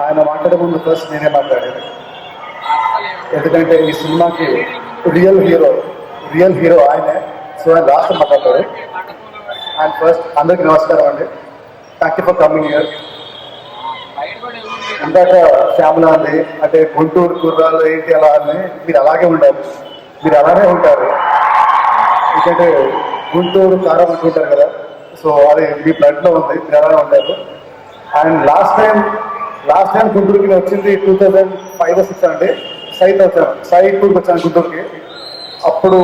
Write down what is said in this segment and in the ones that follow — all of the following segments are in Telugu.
ఆయన మాట్లాడే ముందు ఫస్ట్ నేనే మాట్లాడాను. ఎందుకంటే ఈ సినిమాకి రియల్ హీరో రియల్ హీరో ఆయనే. సో ఆయన లాస్ట్ మాట్లాడతారు అండ్ ఫస్ట్ అందరికీ నమస్కారం అండి. Thank you for coming here ఇందాక ఫ్యామిలీ అంది అంటే గుంటూరు కుర్రాలు ఏంటి అలా అని మీరు అలాగే ఉండాలి. మీరు అలానే ఉంటారు. ఎందుకంటే గుంటూరు కారం అంటుంటారు కదా. సో అది మీ బ్లడ్లో ఉంది మీరు అలానే ఉంటారు and last time last time గుంటూరుకి వచ్చింది టూ థౌజండ్ ఫైవ్ సిక్స్ అండి. సైట్ వచ్చాను సైట్ టూర్కి వచ్చాను గుంటూరుకి. అప్పుడు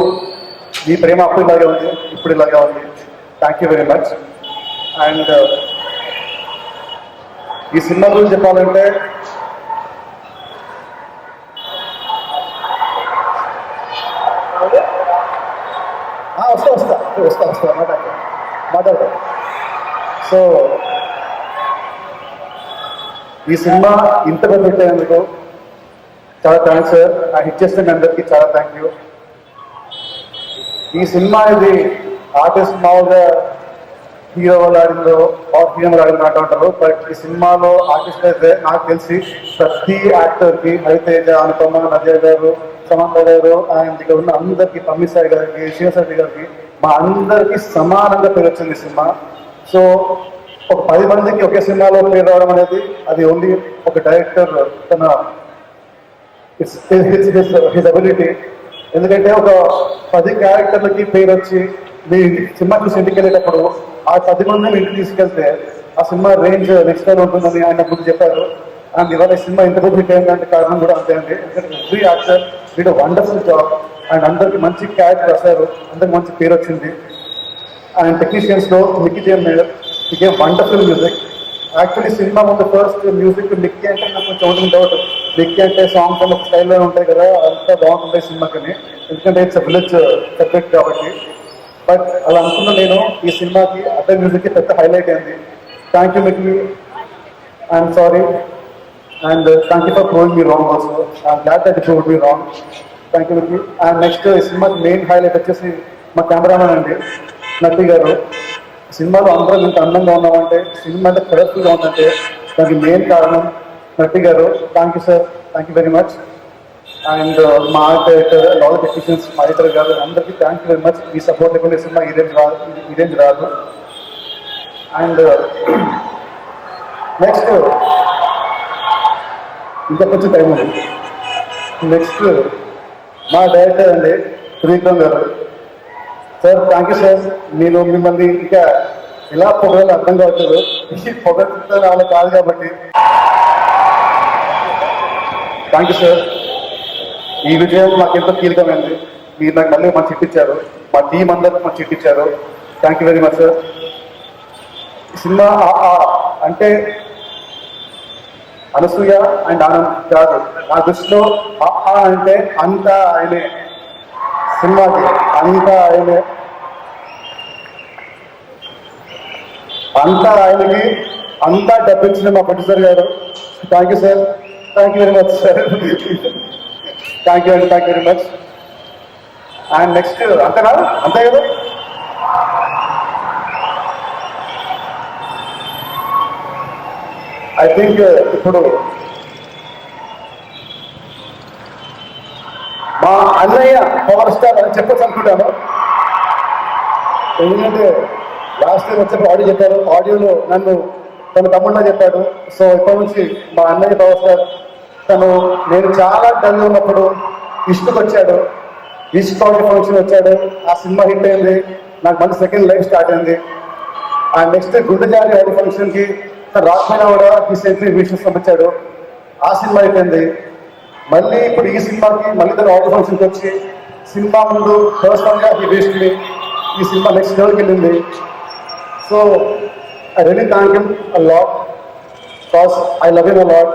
మీ ప్రేమ అప్పుడు ఇలాగే ఉంది. ఇప్పుడు ఇలాగే ఉంది. Thank you very much and ఈ సినిమా గురించి చెప్పాలంటే వస్తా వస్తా. వస్తా వస్తా. మాట్లాడతా. మాట్లాడతా. సో ఈ సినిమా ఇంత పెద్ద hit చాలా థ్యాంక్స్ సార్ ఆ హిట్ చేసిన మీ అందరికీ చాలా థ్యాంక్ యూ ఈ సినిమా ఇది ఆర్టిస్ట్ మామూలుగా హీరో వాళ్ళు ఆడిందో ఆర్ హీరో వాళ్ళు ఆడిందో అంటూ ఉంటారు. బట్ ఈ సినిమాలో ఆర్టిస్ట్ అయితే నాకు తెలిసి ప్రతి యాక్టర్కి హరితేజ అనుపమ నజయ గారు సమంత గారు అండ్ ఇక్కడ ఉన్న అందరికి తమ్మిసాయి గారికి శివశెట్టి గారికి మా అందరికీ సమానంగా పేరు వచ్చింది ఈ సినిమా. సో ఒక పది మందికి ఒకే సినిమాలో పేరు రావడం అనేది అది ఓన్లీ ఒక డైరెక్టర్ తన హిస్ అబిలిటీ ఎందుకంటే ఒక పది క్యారెక్టర్లకి పేరు వచ్చి మీ సినిమా చూసి ఇంటికి వెళ్ళేటప్పుడు ఆ పది మందిని ఇంటికి తీసుకెళ్తే ఆ సినిమా రేంజ్ నెక్స్ట్ లెవెల్ ఉంటుందని ఆయన ముందు చెప్పారు. అండ్ ఇవాళ సినిమా ఇంత పెద్ద హిట్ అయిందంటే కారణం కూడా అంతే అండి. ఎందుకంటే ఎవ్రీ యాక్టర్ వీడు వండర్ఫుల్ జాబ్ అండ్ అందరికి మంచి క్యారెక్టర్ రాశారు. అందరికి మంచి పేరు వచ్చింది. అండ్ టెక్నీషియన్స్లో మిక్కీ జేమ్ మేడర్ ఇకే వండర్ఫుల్ మ్యూజిక్ యాక్చువల్లీ సినిమా ముందు ఫస్ట్ మ్యూజిక్ మిక్కీ అంటే నాకు కొంచెం ఉంటుంది డౌట్ మిక్కీ అంటే సాంగ్స్ ఒక స్టైల్లో ఉంటాయి కదా అంతా బాగుంటుంది సినిమాకి ఎందుకంటే ఇట్స్ విలేజ్ సెపరేట్ కాబట్టి. బట్ అలా అనుకున్న నేను ఈ సినిమాకి అదే మ్యూజిక్ పెద్ద హైలైట్ అయింది. Thank you Mickey I'm sorry and thank you for proving me wrong also I'm glad that prove me wrong thank you Mickey and next ఈ సినిమాకి మెయిన్ హైలైట్ వచ్చేసి మా కెమెరామెన్ అండి నటి గారు. సినిమాలో అందరం ఇంత అందంగా ఉన్నామంటే సినిమా అంటే కలర్ఫుల్గా ఉందంటే దానికి మెయిన్ కారణం నటి గారు. Thank you sir thank you very much and మా డైరెక్టర్ లాల్ టెక్నీషియన్స్ మా ఇతర గారు అందరికీ థ్యాంక్ యూ వెరీ మచ్ ఈ సపోర్ట్ లేకుండా సినిమా ఈ రేంజ్ రాదు ఈ రేంజ్ రాదు. అండ్ నెక్స్ట్ uh, ఇంకా కొంచెం టైం ఉంది. నెక్స్ట్ మా డైరెక్టర్ అండి త్రివిక్రమ్ గారు. సార్ థ్యాంక్ యూ సార్ నేను మిమ్మల్ని ఇంకా ఎలా పొగలు అర్థం కావట్లేదు. ఈ పొగడుతున్న కాదు కాబట్టి. థ్యాంక్ యూ సార్ ఈ విజయం నాకు ఎంతో కీలకమైంది. మీరు నాకు మళ్ళీ మంచి ఇప్పించారు మా టీం అందరూ మంచి ఇప్పించారు thank you very much sir cinema అంటే అనసూయ అండ్ ఆనంద్ కాదు నా దృష్టిలో అంటే అంతా ఆయనే. సినిమాకి అంతా ఆయనే. అంతా ఆయనకి అంతా డబ్బించిన మా ప్రొడ్యూసర్ గారు. Thank you sir thank you very much sir thank you అండి thank you very much and next అంతేనా? అంతే కదా? ఐ థింక్ ఇప్పుడు మా అన్నయ్య పవర్ స్టార్ అని చెప్పచ్చు అనుకుంటాను. ఎందుకంటే లాస్ట్ టైం వచ్చేప్పుడు ఆడియో చెప్పారు. ఆడియోలో నన్ను తన తమ్ముడిలా చెప్పాడు. సో ఇప్పటి నుంచి మా అన్నయ్య పవర్ స్టార్ తను నేను చాలా డల్ ఉన్నప్పుడు ఇష్టకు వచ్చాడు. ఇష్ట ఫంక్షన్ వచ్చాడు. ఆ సినిమా హిట్ అయింది. నాకు మన సెకండ్ లైఫ్ స్టార్ట్ అయింది. ఆ నెక్స్ట్ గుండెజారి ఆడి ఫంక్షన్కి తను రాకపోయినా కూడా రీసెంట్లీ విషయం పంపించాడు. ఆ సినిమా అయిపోయింది మళ్ళీ ఇప్పుడు ఈ సినిమాకి మళ్ళీ తన ఆడియో ఫంక్షన్కి వచ్చి సినిమా ముందు పర్సనల్గా ఈ వేస్ట్ ఈ సినిమా నెక్స్ట్ లెవెల్కి వెళ్ళింది. So I really thank him a lot cause I love him a lot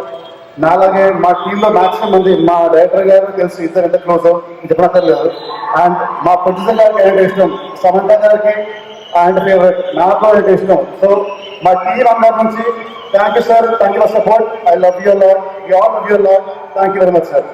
నాలాగే మా టీంలో మ్యాక్సిమం మంది మా డైరెక్టర్ గారు తెలుసు ఇద్దరు ఎంత క్లోజ్ చెప్పనక్కర్లేదు అండ్ మా ప్రొడ్యూసర్ గారికి ఏంటంటే ఇష్టం? సమంత గారికి ఆయన ఫేవరెట్ నాకు ఆయన ఇష్టం సో మా టీం అందరి నుంచి thank you sir thank you for support I love you lot you all love you lot thank you very much sir